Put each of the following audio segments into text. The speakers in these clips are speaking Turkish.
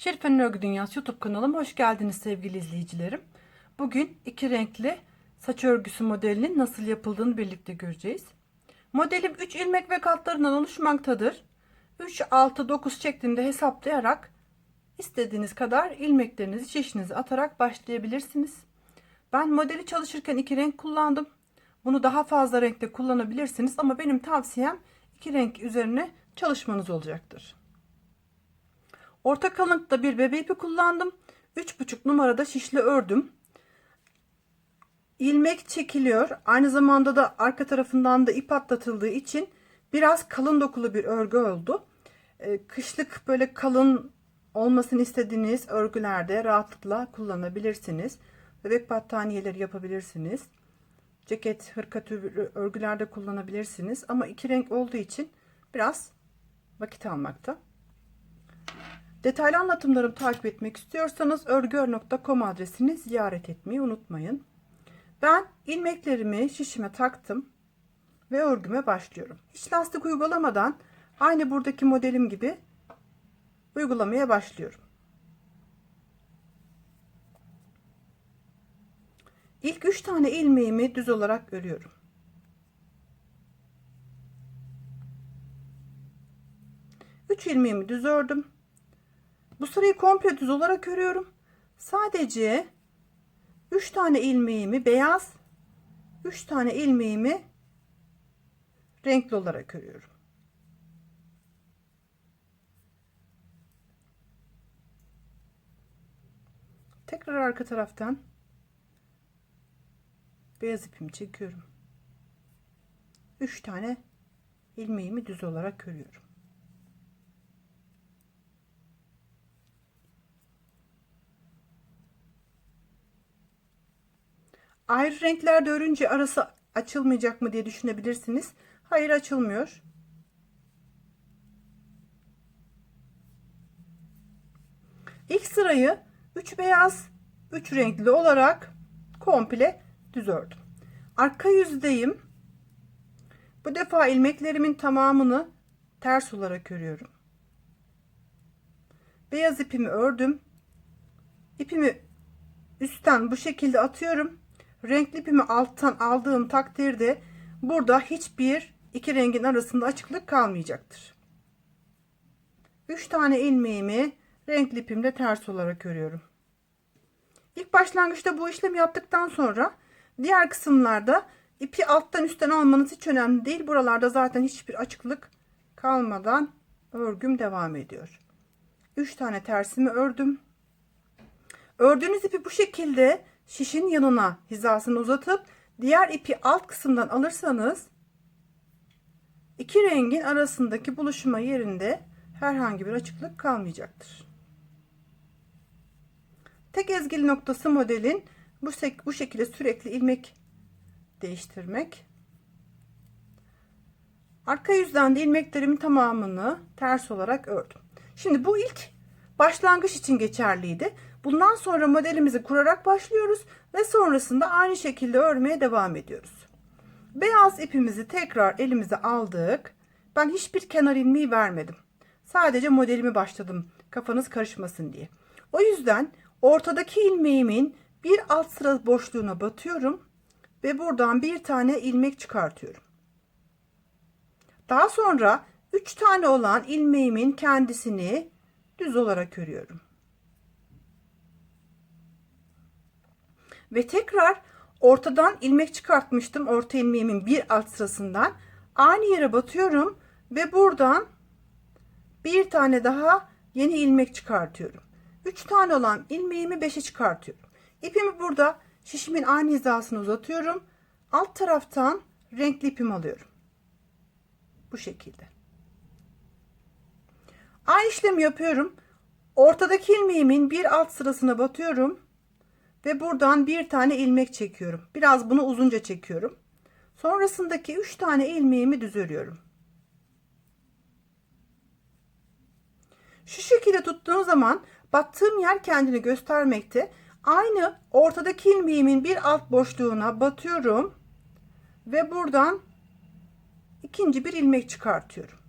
Şerife'nin Örgü Dünyası YouTube kanalıma hoş geldiniz sevgili izleyicilerim. Bugün iki renkli saç örgüsü modelinin nasıl yapıldığını birlikte göreceğiz. Modelim 3 ilmek ve katlarından oluşmaktadır. 3, 6, 9 şeklinde hesaplayarak istediğiniz kadar ilmeklerinizi şişinizi atarak başlayabilirsiniz. Ben modeli çalışırken iki renk kullandım. Bunu daha fazla renkte kullanabilirsiniz ama benim tavsiyem iki renk üzerine çalışmanız olacaktır. Orta kalınlıkta bir bebe ipi kullandım. 3,5 numarada şişle ördüm. İlmek çekiliyor. Aynı zamanda da arka tarafından da ip atlatıldığı için biraz kalın dokulu bir örgü oldu. Ee, Kışlık böyle kalın olmasını istediğiniz örgülerde rahatlıkla kullanabilirsiniz. Bebek battaniyeleri yapabilirsiniz. Ceket, hırka türü örgülerde kullanabilirsiniz. Ama iki renk olduğu için biraz vakit almakta. Detaylı anlatımlarımı takip etmek istiyorsanız örgüör.com adresini ziyaret etmeyi unutmayın. Ben ilmeklerimi şişime taktım ve örgüme başlıyorum. Hiç lastik uygulamadan aynı buradaki modelim gibi uygulamaya başlıyorum. İlk 3 tane ilmeğimi düz olarak örüyorum. Üç ilmeğimi düz ördüm. Bu sırayı komple düz olarak örüyorum. Sadece 3 tane ilmeğimi beyaz, 3 tane ilmeğimi renkli olarak örüyorum. Tekrar arka taraftan beyaz ipimi çekiyorum. 3 tane ilmeğimi düz olarak örüyorum. Ayrı renklerde örünce arası açılmayacak mı diye düşünebilirsiniz. Hayır açılmıyor. İlk sırayı 3 beyaz 3 renkli olarak komple düz ördüm. Arka yüzdeyim. Bu defa ilmeklerimin tamamını ters olarak örüyorum. Beyaz ipimi ördüm. İpimi üstten bu şekilde atıyorum renkli ipimi alttan aldığım takdirde burada hiçbir iki rengin arasında açıklık kalmayacaktır. 3 tane ilmeğimi renkli ipimle ters olarak örüyorum. İlk başlangıçta bu işlemi yaptıktan sonra diğer kısımlarda ipi alttan üstten almanız hiç önemli değil. Buralarda zaten hiçbir açıklık kalmadan örgüm devam ediyor. 3 tane tersimi ördüm. Ördüğünüz ipi bu şekilde şişin yanına hizasını uzatıp diğer ipi alt kısımdan alırsanız iki rengin arasındaki buluşma yerinde herhangi bir açıklık kalmayacaktır. Tek ezgili noktası modelin bu, bu şekilde sürekli ilmek değiştirmek. Arka yüzden de ilmeklerimin tamamını ters olarak ördüm. Şimdi bu ilk başlangıç için geçerliydi. Bundan sonra modelimizi kurarak başlıyoruz ve sonrasında aynı şekilde örmeye devam ediyoruz. Beyaz ipimizi tekrar elimize aldık. Ben hiçbir kenar ilmeği vermedim. Sadece modelimi başladım kafanız karışmasın diye. O yüzden ortadaki ilmeğimin bir alt sıra boşluğuna batıyorum ve buradan bir tane ilmek çıkartıyorum. Daha sonra 3 tane olan ilmeğimin kendisini düz olarak örüyorum. ve tekrar ortadan ilmek çıkartmıştım orta ilmeğimin bir alt sırasından. Aynı yere batıyorum ve buradan bir tane daha yeni ilmek çıkartıyorum. 3 tane olan ilmeğimi 5'e çıkartıyorum. İpimi burada şişimin aynı hizasını uzatıyorum. Alt taraftan renkli ipimi alıyorum. Bu şekilde aynı işlemi yapıyorum ortadaki ilmeğimin bir alt sırasına batıyorum ve buradan bir tane ilmek çekiyorum. Biraz bunu uzunca çekiyorum. Sonrasındaki 3 tane ilmeğimi düz örüyorum. Şu şekilde tuttuğum zaman battığım yer kendini göstermekte. Aynı ortadaki ilmeğimin bir alt boşluğuna batıyorum ve buradan ikinci bir ilmek çıkartıyorum.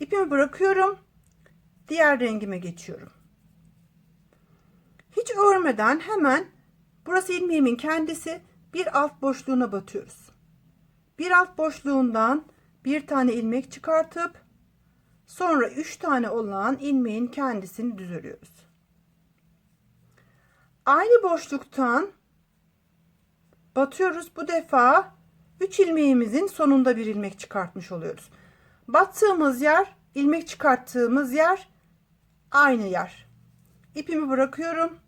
İpimi bırakıyorum. diğer rengime geçiyorum. Hiç örmeden hemen burası ilmeğimin kendisi bir alt boşluğuna batıyoruz. Bir alt boşluğundan bir tane ilmek çıkartıp sonra üç tane olan ilmeğin kendisini düz örüyoruz. Aynı boşluktan batıyoruz. Bu defa 3 ilmeğimizin sonunda bir ilmek çıkartmış oluyoruz. Battığımız yer, ilmek çıkarttığımız yer aynı yer. İpimi bırakıyorum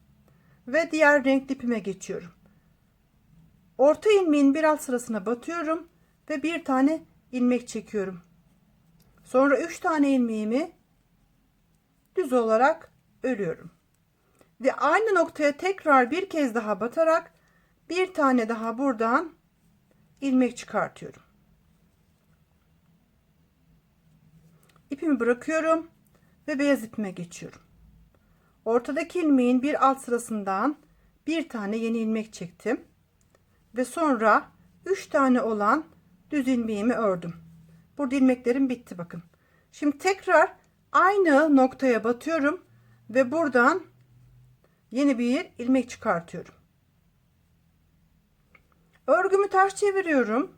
ve diğer renkli ipime geçiyorum. Orta ilmeğin bir alt sırasına batıyorum ve bir tane ilmek çekiyorum. Sonra 3 tane ilmeğimi düz olarak örüyorum. Ve aynı noktaya tekrar bir kez daha batarak bir tane daha buradan ilmek çıkartıyorum. İpimi bırakıyorum ve beyaz ipime geçiyorum. Ortadaki ilmeğin bir alt sırasından bir tane yeni ilmek çektim ve sonra 3 tane olan düz ilmeğimi ördüm. Burada ilmeklerim bitti bakın. Şimdi tekrar aynı noktaya batıyorum ve buradan yeni bir ilmek çıkartıyorum. Örgümü ters çeviriyorum.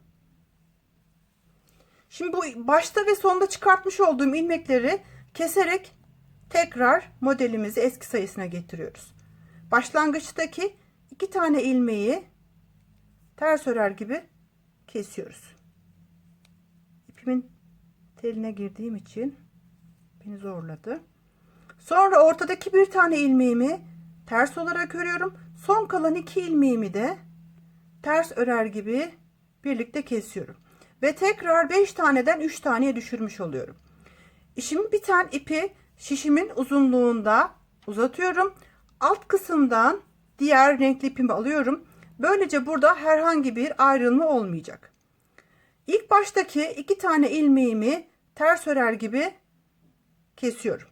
Şimdi bu başta ve sonda çıkartmış olduğum ilmekleri keserek tekrar modelimizi eski sayısına getiriyoruz. Başlangıçtaki iki tane ilmeği ters örer gibi kesiyoruz. İpimin teline girdiğim için beni zorladı. Sonra ortadaki bir tane ilmeğimi ters olarak örüyorum. Son kalan iki ilmeğimi de ters örer gibi birlikte kesiyorum. Ve tekrar 5 taneden 3 taneye düşürmüş oluyorum. Şimdi bir tane ipi şişimin uzunluğunda uzatıyorum. Alt kısımdan diğer renkli ipimi alıyorum. Böylece burada herhangi bir ayrılma olmayacak. İlk baştaki iki tane ilmeğimi ters örer gibi kesiyorum.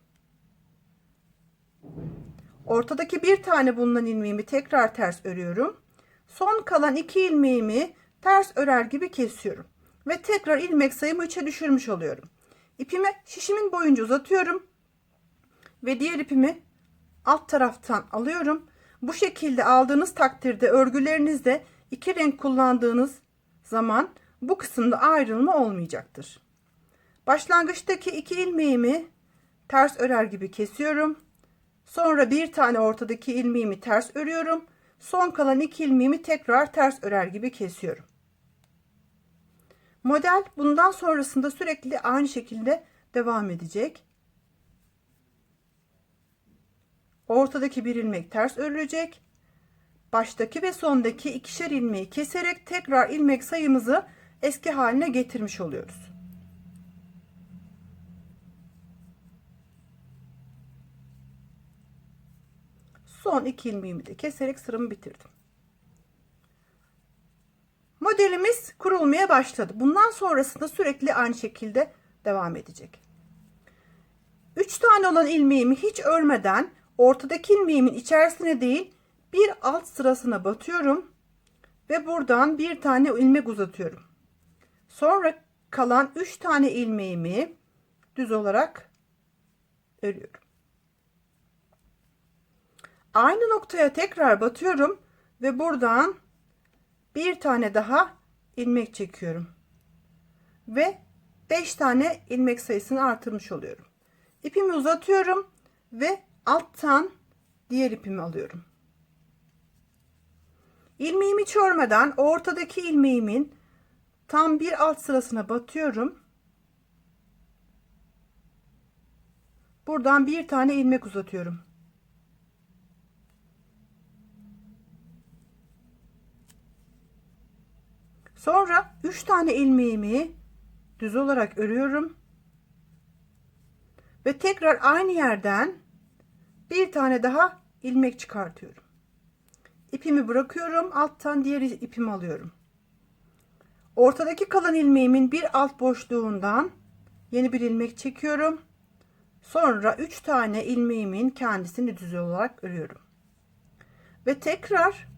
Ortadaki bir tane bulunan ilmeğimi tekrar ters örüyorum. Son kalan iki ilmeğimi ters örer gibi kesiyorum. Ve tekrar ilmek sayımı 3'e düşürmüş oluyorum. İpimi şişimin boyunca uzatıyorum. Ve diğer ipimi alt taraftan alıyorum. Bu şekilde aldığınız takdirde örgülerinizde iki renk kullandığınız zaman bu kısımda ayrılma olmayacaktır. Başlangıçtaki iki ilmeğimi ters örer gibi kesiyorum. Sonra bir tane ortadaki ilmeğimi ters örüyorum. Son kalan iki ilmeğimi tekrar ters örer gibi kesiyorum. Model bundan sonrasında sürekli aynı şekilde devam edecek. Ortadaki bir ilmek ters örülecek. Baştaki ve sondaki ikişer ilmeği keserek tekrar ilmek sayımızı eski haline getirmiş oluyoruz. Son iki ilmeğimi de keserek sıramı bitirdim. Kurulmaya başladı. Bundan sonrasında sürekli aynı şekilde devam edecek. 3 tane olan ilmeğimi hiç örmeden ortadaki ilmeğimin içerisine değil bir alt sırasına batıyorum ve buradan bir tane ilmek uzatıyorum. Sonra kalan 3 tane ilmeğimi düz olarak örüyorum. Aynı noktaya tekrar batıyorum ve buradan bir tane daha ilmek çekiyorum. Ve 5 tane ilmek sayısını artırmış oluyorum. İpimi uzatıyorum ve alttan diğer ipimi alıyorum. İlmeğimi hiç örmeden ortadaki ilmeğimin tam bir alt sırasına batıyorum. Buradan bir tane ilmek uzatıyorum. Sonra 3 tane ilmeğimi düz olarak örüyorum. Ve tekrar aynı yerden bir tane daha ilmek çıkartıyorum. İpimi bırakıyorum. Alttan diğer ipimi alıyorum. Ortadaki kalan ilmeğimin bir alt boşluğundan yeni bir ilmek çekiyorum. Sonra 3 tane ilmeğimin kendisini düz olarak örüyorum. Ve tekrar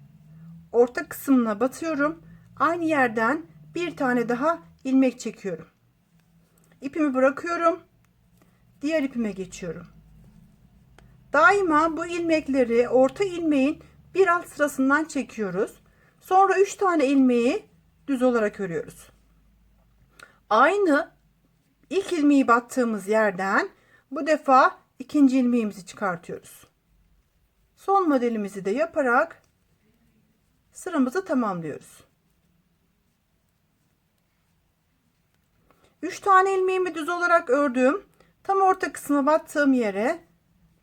orta kısmına batıyorum aynı yerden bir tane daha ilmek çekiyorum. İpimi bırakıyorum. Diğer ipime geçiyorum. Daima bu ilmekleri orta ilmeğin bir alt sırasından çekiyoruz. Sonra 3 tane ilmeği düz olarak örüyoruz. Aynı ilk ilmeği battığımız yerden bu defa ikinci ilmeğimizi çıkartıyoruz. Son modelimizi de yaparak sıramızı tamamlıyoruz. 3 tane ilmeğimi düz olarak ördüm. Tam orta kısmı battığım yere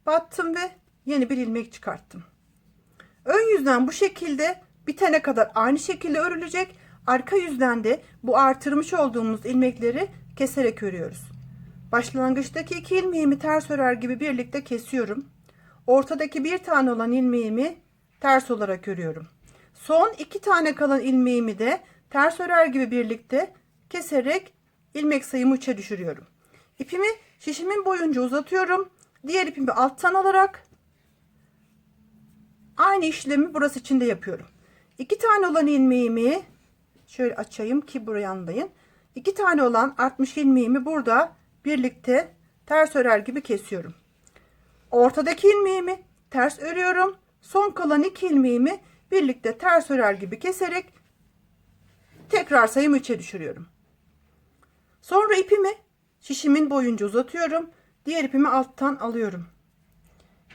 battım ve yeni bir ilmek çıkarttım. Ön yüzden bu şekilde bitene kadar aynı şekilde örülecek. Arka yüzden de bu artırmış olduğumuz ilmekleri keserek örüyoruz. Başlangıçtaki iki ilmeğimi ters örer gibi birlikte kesiyorum. Ortadaki bir tane olan ilmeğimi ters olarak örüyorum. Son iki tane kalan ilmeğimi de ters örer gibi birlikte keserek ilmek sayımı 3'e düşürüyorum. İpimi şişimin boyunca uzatıyorum. Diğer ipimi alttan alarak aynı işlemi burası içinde yapıyorum. İki tane olan ilmeğimi şöyle açayım ki buraya anlayın. İki tane olan 60 ilmeğimi burada birlikte ters örer gibi kesiyorum. Ortadaki ilmeğimi ters örüyorum. Son kalan iki ilmeğimi birlikte ters örer gibi keserek tekrar sayımı 3'e düşürüyorum. Sonra ipimi şişimin boyunca uzatıyorum. Diğer ipimi alttan alıyorum.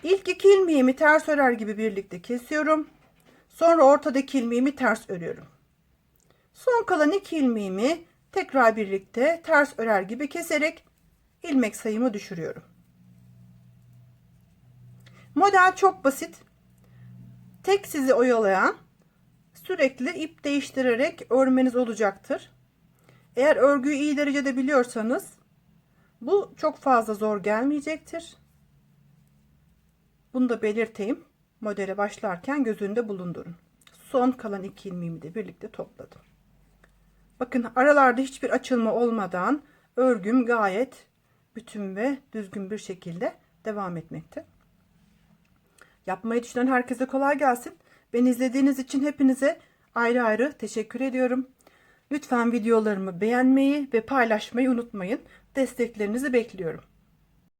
İlk iki ilmeğimi ters örer gibi birlikte kesiyorum. Sonra ortadaki ilmeğimi ters örüyorum. Son kalan iki ilmeğimi tekrar birlikte ters örer gibi keserek ilmek sayımı düşürüyorum. Model çok basit. Tek sizi oyalayan sürekli ip değiştirerek örmeniz olacaktır. Eğer örgüyü iyi derecede biliyorsanız bu çok fazla zor gelmeyecektir. Bunu da belirteyim. Modele başlarken gözünde bulundurun. Son kalan iki ilmeğimi de birlikte topladım. Bakın aralarda hiçbir açılma olmadan örgüm gayet bütün ve düzgün bir şekilde devam etmekte. Yapmayı düşünen herkese kolay gelsin. Beni izlediğiniz için hepinize ayrı ayrı teşekkür ediyorum. Lütfen videolarımı beğenmeyi ve paylaşmayı unutmayın. Desteklerinizi bekliyorum.